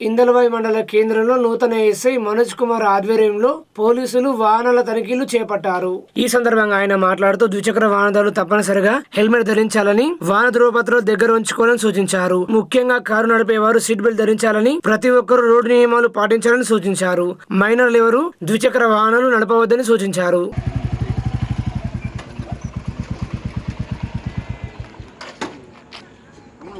ఇందలవాయి మండల కేంద్రంలో నూతన ఎస్ఐ మనోజ్ కుమార్ ఆధ్వర్యంలో పోలీసులు వాహనాల తనిఖీలు చేపట్టారు. ఈ సందర్భంగా ఆయన మాట్లాడుతూ ద్విచక్ర వాహనదారులు తప్పనిసరిగా హెల్మెట్ ధరించాలని వాహన ధృవపత్రాలు దగ్గర ఉంచుకోవాలని సూచించారు. ముఖ్యంగా కారు నడిపేవారు సీట్ బెల్ట్ ధరించాలని ప్రతి ఒక్కరూ రోడ్డు నియమాలు పాటించాలని సూచించారు. మైనర్లు ఎవరు? ద్విచక్ర వాహనాలు నడపవద్దని సూచించారు.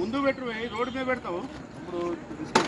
ముందు రోడ్డు మీద ఇప్పుడు